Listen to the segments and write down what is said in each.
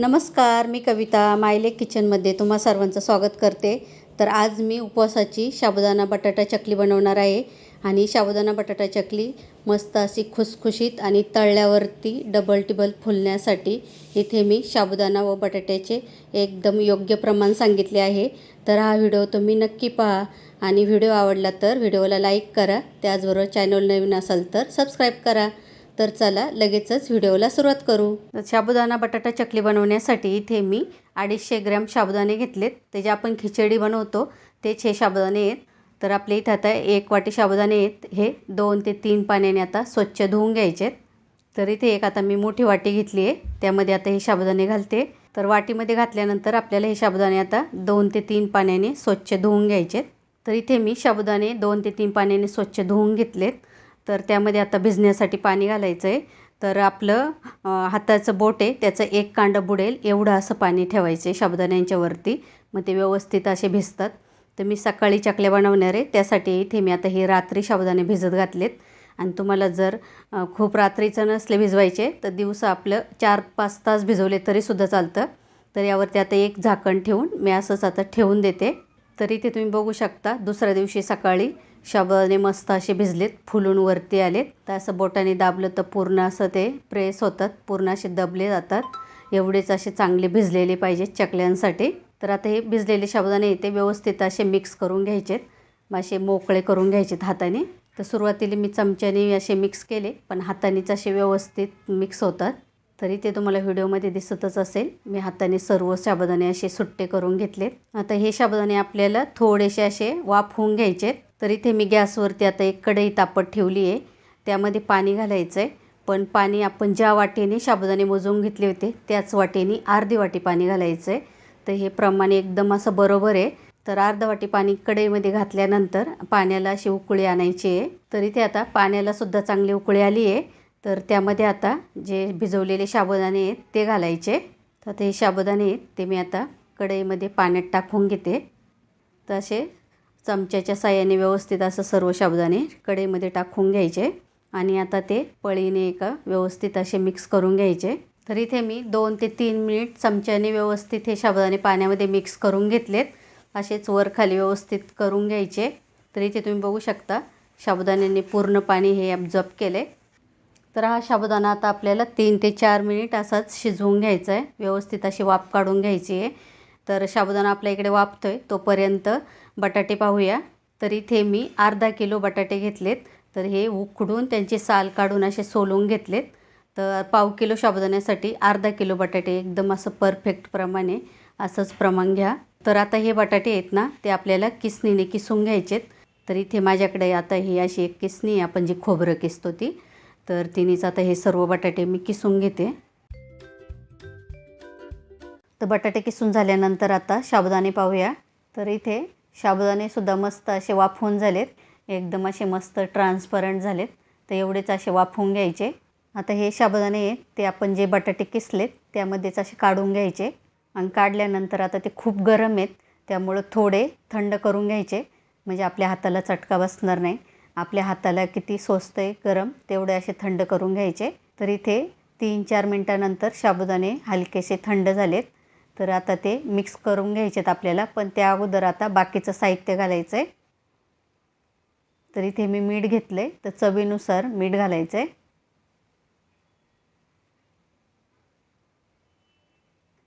नमस्कार मी कविता मायलेक किचनमध्ये तुम्हा सर्वांचं स्वागत करते. तर आज मी उपवासाची साबुदाणा बटाटा चकली बनवणार आहे. आणि साबुदाणा बटाटा चकली मस्त अशी खुसखुशीत आणि तळल्यावरती डबल टिबल फुलण्यासाठी इथे मी साबुदाणा व बटाट्याचे एकदम योग्य प्रमाण सांगितले आहे. तर हा व्हिडिओ तुम्ही नक्की पहा. आणि व्हिडिओ आवडला तर व्हिडिओला लाईक करा. त्याचबरोबर चॅनल नवीन असाल तर सबस्क्राईब करा. तर चला लगेचच व्हिडिओला सुरुवात करू. तर साबुदाणा बटाटा चकली बनवण्यासाठी इथे मी अडीचशे ग्रॅम साबुदाणे घेतलेत. जे आपण खिचडी बनवतो तेच हे साबुदाणे आहेत. तर आपल्या इथं आता एक वाटी साबुदाणे आहेत. हे दोन ते तीन पाण्याने आता स्वच्छ धुवून घ्यायचे आहेत तर इथे एक आता मी मोठी वाटी घेतली आहे. त्यामध्ये आता हे साबुदाणे घालते. तर वाटीमध्ये घातल्यानंतर आपल्याला हे साबुदाणे आता दोन ते तीन पाण्याने स्वच्छ धुवून घ्यायचे तर इथे मी साबुदाणे दोन ते तीन पाण्याने स्वच्छ धुवून घेतलेत. तर त्यामध्ये आता भिजण्यासाठी पाणी घालायचं आहे तर आपलं हाताचं बोट आहे त्याचं एक कांडं बुडेल एवढं असं पाणी ठेवायचं आहे शाबदाण्यांच्यावरती मग ते व्यवस्थित असे भिजतात. तर मी सकाळी चकल्या बनवणार आहे. त्यासाठी इथे मी आता हे रात्री साबुदाणे भिजत घातलेत. आणि तुम्हाला जर खूप रात्रीचं नसले भिजवायचे तर दिवसा आपलं चार पाच तास भिजवले तरीसुद्धा चालतं. तर यावरती आता एक झाकण ठेवून मी असंच आता ठेवून देते. तर इथे तुम्ही बघू शकता दुसऱ्या दिवशी सकाळी साबुदाणे मस्त असे भिजलेत फुलून वरती आलेत. तर असं बोटाने दाबलं तर पूर्ण असं ते प्रेस होतात पूर्ण असे दबले जातात. एवढेच असे चांगले भिजलेले पाहिजेत चकल्यांसाठी. तर आता हे भिजलेले साबुदाणे ते व्यवस्थित असे मिक्स करून घ्यायचेत. असे मोकळे करून घ्यायचेत हाताने. तर सुरुवातीला मी चमच्याने असे मिक्स केले पण हातानेच असे व्यवस्थित मिक्स होतात. तरी ते तुम्हाला व्हिडिओमध्ये दिसतच असेल. मी हाताने सर्व शाबदाने असे सुट्टे करून घेतलेत. आता हे शाबदाने आपल्याला थोडेसे असे वाफ होऊन घ्यायचेत. तर इथे मी गॅसवरती आता एक कढई तापत ठेवली आहे. त्यामध्ये पाणी घालायचं आहे पण पाणी आपण ज्या वाटेने साबुदाणे मोजून घेतले होते त्याच वाटेने अर्धी वाटी पाणी घालायचं आहे तर हे प्रमाण एकदम असं बरोबर आहे. तर अर्धा वाटी पाणी कढईमध्ये घातल्यानंतर पाण्याला अशी उकळी आणायची आहे. तर इथे आता पाण्यालासुद्धा चांगली उकळी आली आहे. तर त्यामध्ये आता जे भिजवलेले साबुदाणे आहेत ते घालायचे. तर ते साबुदाणे आहेत ते मी आता कढईमध्ये पाण्यात टाकून घेते. तर असे चमच्याच्या साह्याने व्यवस्थित असं सर्व साबुदाणे कढईमध्ये टाकून घ्यायचे. आणि आता ते पळीने एका व्यवस्थित असे मिक्स करून घ्यायचे. तर इथे मी दोन ते तीन मिनिट चमच्याने व्यवस्थित हे साबुदाणे पाण्यामध्ये मिक्स करून घेतलेत. असेच वर खाली व्यवस्थित करून घ्यायचे. तर इथे तुम्ही बघू शकता साबुदाण्याने पूर्ण पाणी हे ॲब्झॉर्ब केले. तर हा साबुदाणा आता आपल्याला तीन ते चार मिनिट असाच शिजवून घ्यायचा आहे व्यवस्थित अशी वाफ काढून घ्यायची आहे. तर साबुदाणा आपल्या इकडे वाफतो आहे तोपर्यंत बटाटे पाहूया. तर इथे मी अर्धा किलो बटाटे घेतलेत. तर हे उकडून त्यांची साल काढून असे सोलून घेतलेत. तर पाव किलो साबुदाण्यासाठी अर्धा किलो बटाटे एकदम असं परफेक्ट प्रमाणे असंच प्रमाण घ्या. तर आता हे बटाटे आहेत ना ते आपल्याला किसणीने किसून घ्यायचेत. तर इथे माझ्याकडे आता ही अशी एक किसणी आपण जी खोबरं किसतो ती. तर तिनेच आता हे सर्व बटाटे मी किसून घेते. तर बटाटे किसून झाल्यानंतर आता साबुदाणे पाहूया. तर इथे साबुदाणेसुद्धा मस्त असे वाफवून झालेत. एकदम असे मस्त ट्रान्सपरंट झालेत. तर एवढेच असे वाफवून घ्यायचे. आता हे साबुदाणे आहेत ते आपण जे बटाटे किसलेत त्यामध्येच असे काढून घ्यायचे. आणि काढल्यानंतर आता ते खूप गरम आहेत त्यामुळं थोडे थंड करून घ्यायचे. म्हणजे आपल्या हाताला चटका बसणार नाही. आपल्या हाताला किती स्वस्त आहे गरम तेवढे असे थंड करून घ्यायचे. तर इथे तीन चार मिनटानंतर साबुदाणे हलकेसे थंड झालेत. तर आता ते मिक्स करून घ्यायचेत आपल्याला पण त्या अगोदर आता बाकीचं साहित्य घालायचं आहे तर इथे मी मीठ घेतलं आहे तर चवीनुसार मीठ घालायचं आहे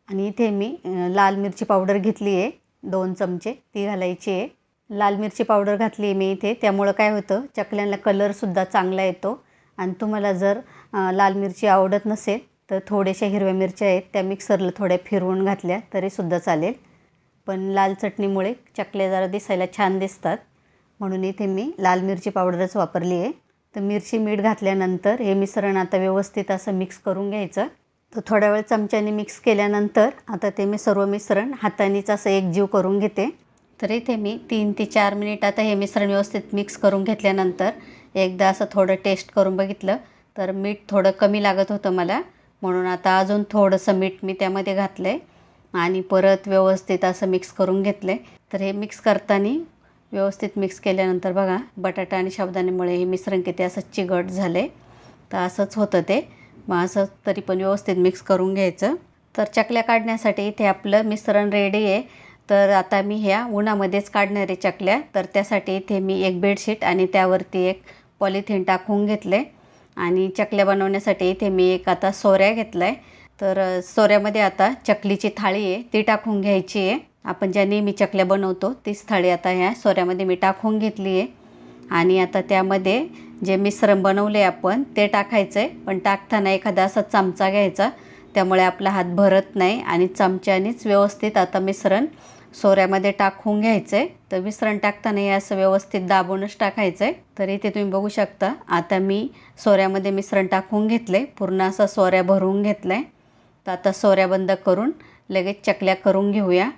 आणि इथे मी लाल मिरची पावडर घेतली आहे दोन चमचे ती घालायची आहे. लाल मिरची पावडर घातली आहे मी इथे त्यामुळं काय होतं चकल्यांना कलरसुद्धा चांगला येतो. आणि तुम्हाला जर लाल मिरची आवडत नसेल तर थोड्याशा हिरव्या मिरच्या आहेत त्या मिक्सरला थोड्या फिरवून घातल्या तरीसुद्धा चालेल. पण लाल चटणीमुळे चकल्या जरा दिसायला छान दिसतात. म्हणून इथे मी लाल मिरची पावडरच वापरली आहे. तर मिरची मीठ घातल्यानंतर हे मिश्रण आता व्यवस्थित असं मिक्स करून घ्यायचं. तर थोड्या वेळ चमच्याने मिक्स केल्यानंतर आता ते मी सर्व मिश्रण हातानेच असं एकजीव करून घेते. तर इथे मी तीन ते चार मिनिट आता हे मिश्रण व्यवस्थित मिक्स करून घेतल्यानंतर एकदा असं थोडं टेस्ट करून बघितलं तर मीठ थोडं कमी लागत होतं मला. म्हणून आता अजून थोडंसं मीठ मी त्यामध्ये घातलं आहे आणि परत व्यवस्थित असं मिक्स करून घेतलं आहे तर हे मिक्स करताना व्यवस्थित मिक्स केल्यानंतर बघा बटाटा आणि शाबदाण्यामुळे हे मिश्रण किती असं चिगट झालं आहे तर असंच होतं ते. मग असं तरी पण व्यवस्थित मिक्स करून घ्यायचं. तर चकल्या काढण्यासाठी इथे आपलं मिश्रण रेडी आहे. तर आता मी ह्या उन्हामध्येच काढणार आहे चकल्या. तर त्यासाठी इथे मी एक बेडशीट आणि त्यावरती एक पॉलिथिन टाकून घेतले आणि चकल्या बनवण्यासाठी इथे मी एक आता सोऱ्या घेतला आहे तर सोऱ्यामध्ये आता चकलीची थाळी आहे ती टाकून घ्यायची आहे. आपण ज्या नेहमी चकल्या बनवतो तीच थाळी आता ह्या सोऱ्यामध्ये मी टाकून घेतली आहे. आणि आता त्यामध्ये जे मिश्रण बनवले आहे आपण ते टाकायचं आहे पण टाकताना एखादा असा चमचा घ्यायचा त्यामुळे आपला हात भरत नाही आणि चमच्यानेच व्यवस्थित आता मिश्रण सोऱ्यामध्ये टाकून घ्यायचं. आहे तर मिश्रण टाकताना हे असं व्यवस्थित दाबूनच टाकायचं. आहे तर इथे तुम्ही बघू शकता. आता मी सोऱ्यामध्ये मिश्रण टाकून घेतलं. आहे पूर्ण असा सोऱ्या भरून घेतला आहे तर आता सोऱ्या बंद करून लगेच चकल्या करून घेऊया.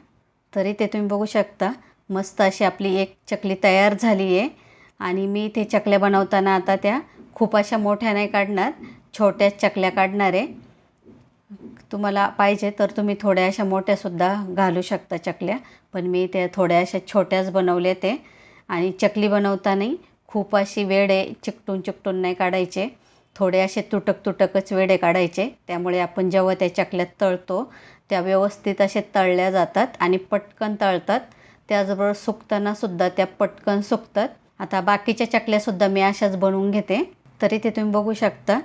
तर इथे तुम्ही बघू शकता. मस्त अशी आपली एक चकली तयार झाली आहे आणि मी इथे चकल्या बनवताना आता त्या खूप अशा मोठ्या नाही काढणार. छोट्याच चकल्या काढणार. आहे तुम्हाला पाहिजे तर तुम्ही थोड्या अशा मोठ्यासुद्धा घालू शकता चकल्या. पण मी त्या थोड्या अशा छोट्याच बनवले ते. आणि चकली बनवतानाही खूप अशी वेडे चिकटून चिकटून नाही काढायचे. थोडे असे तुटक तुटकच वेडे काढायचे. त्यामुळे आपण जेव्हा त्या चकल्यात तळतो त्या व्यवस्थित असे तळल्या जातात आणि पटकन तळतात. त्याचबरोबर सुकतानासुद्धा त्या पटकन सुकतात. आता बाकीच्या चकल्यासुद्धा मी अशाच बनवून घेते. तरी ते तुम्ही बघू शकता.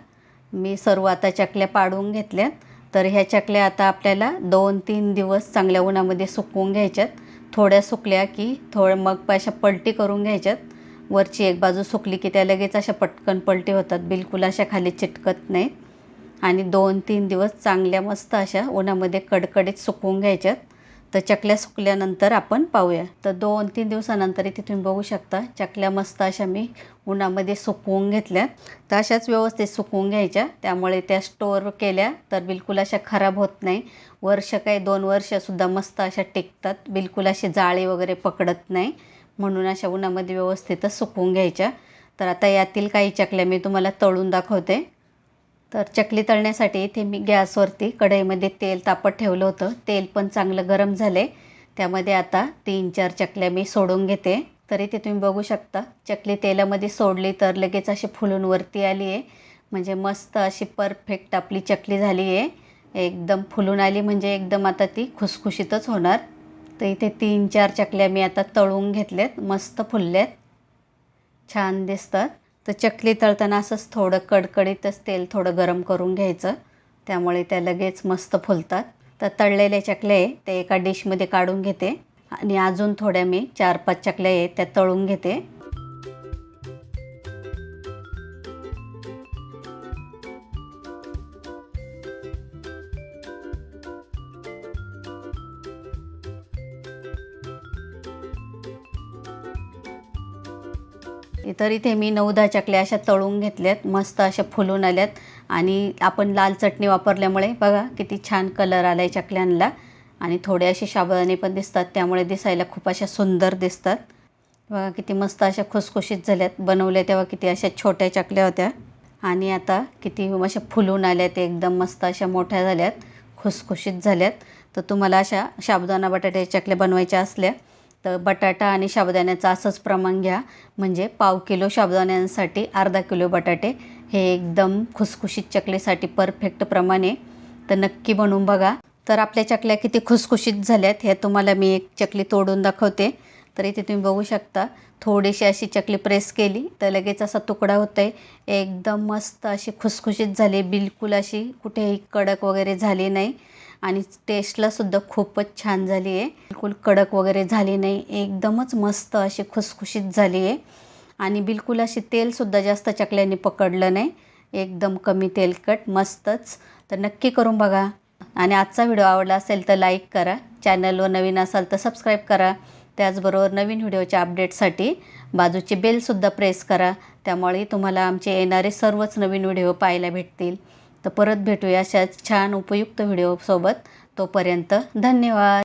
मी सर्व आता चकल्या पाडून घेतल्यात. तर ह्या चकल्या आता आपल्याला दोन तीन दिवस चांगल्या उन्हामध्ये सुकवून घ्यायच्यात. थोड्या सुकल्या की थोडं मग अशा पलटी करून घ्यायच्यात. वरची एक बाजू सुकली की त्या लगेच अशा पटकन पलटी होतात. बिलकुल अशा खाली चिटकत नाहीत. आणि दोन तीन दिवस चांगल्या मस्त अशा उन्हामध्ये कडकडीत सुकवून घ्यायच्यात. तर चकल्या सुकल्यानंतर आपण पाहूया. तर दोन तीन दिवसानंतर इथे तुम्ही बघू शकता. चकल्या मस्त अशा मी उन्हामध्ये सुकवून घेतल्या. तर अशाच व्यवस्थित सुकवून घ्यायच्या. त्यामुळे त्या स्टोअर केल्या तर बिलकुल अशा खराब होत नाही. वर्ष काही दोन वर्षसुद्धा मस्त अशा टिकतात. बिलकुल अशी जाळे वगैरे पकडत नाही. म्हणून अशा उन्हामध्ये व्यवस्थितच सुकवून घ्यायच्या. तर आता यातील काही चकल्या मी तुम्हाला तळून दाखवते. तर चकली तळण्यासाठी इथे मी गॅसवरती कढईमध्ये तेल तापत ठेवलं होतं. तेल पण चांगलं गरम झाले त्यामध्ये आता तीन चार चकल्या मी सोडून घेते. तरी ते तुम्ही बघू शकता चकली तेलामध्ये सोडली तर लगेच अशी फुलून वरती आली आहे म्हणजे मस्त अशी परफेक्ट आपली चकली झाली आहे एकदम फुलून आली म्हणजे एकदम आता ती खुसखुशीतच होणार. तर इथे तीन चार चकल्या मी आता तळून घेतल्यात. मस्त फुलल्यात. छान दिसतात. तर चकली तळताना असंच थोडं कडकडीतच तेल थोडं गरम करून घ्यायचं. त्यामुळे त्या लगेच मस्त फुलतात. तर तळलेल्या चकल्या ते एका डिशमध्ये काढून घेते. आणि अजून थोड्या मी चार पाच चकल्या आहेत त्या तळून घेते. तर इथे मी नऊ दहा चकल्या अशा तळून घेतल्यात मस्त अशा फुलून आल्यात. आणि आपण लाल चटणी वापरल्यामुळे बघा किती छान कलर आला आहे चकल्यांना. आणि थोडे असे शाबदाने पण दिसतात त्यामुळे दिसायला खूप अशा सुंदर दिसतात. बघा किती मस्त अशा खुसखुशीत झाल्यात बनवल्या तेव्हा किती अशा छोट्या चकल्या होत्या. आणि आता किती अशा फुलून आल्यात एकदम मस्त अशा मोठ्या झाल्यात खुसखुशीत झाल्यात. तर तुम्हाला अशा साबुदाणा बटाट्याच्या चकल्या बनवायच्या असल्या तर बटाटा आणि साबुदाण्याचं असंच प्रमाण घ्या. म्हणजे पाव किलो साबुदाण्यांसाठी अर्धा किलो बटाटे. हे एकदम खुसखुशीत चकलीसाठी परफेक्ट प्रमाण. आहे तर नक्की बनवून बघा. तर आपल्या चकल्या किती खुसखुशीत झाल्यात हे तुम्हाला मी एक चकली तोडून दाखवते. तर इथे तुम्ही बघू शकता थोडीशी अशी चकली प्रेस केली तर लगेच असा तुकडा होतो आहे एकदम मस्त अशी खुसखुशीत झाली बिलकुल अशी कुठेही कडक वगैरे झाली नाही. आणि टेस्टलासुद्धा खूपच छान झाली आहे. बिलकुल कडक वगैरे झाली नाही. एकदमच मस्त अशी खुसखुशीत झाली आहे. आणि बिलकुल अशी तेलसुद्धा जास्त चकल्याने पकडलं नाही. एकदम कमी तेलकट मस्तच. तर नक्की करून बघा. आणि आजचा व्हिडिओ आवडला असेल तर लाईक करा. चॅनलवर नवीन असाल तर सबस्क्राईब करा. त्याचबरोबर नवीन व्हिडिओच्या अपडेटसाठी बाजूची बेलसुद्धा प्रेस करा. त्यामुळे तुम्हाला आमचे येणारे सर्वच नवीन व्हिडिओ पाहायला भेटतील. तर परत भेटूया अशाच छान उपयुक्त व्हिडिओसोबत. तोपर्यंत धन्यवाद.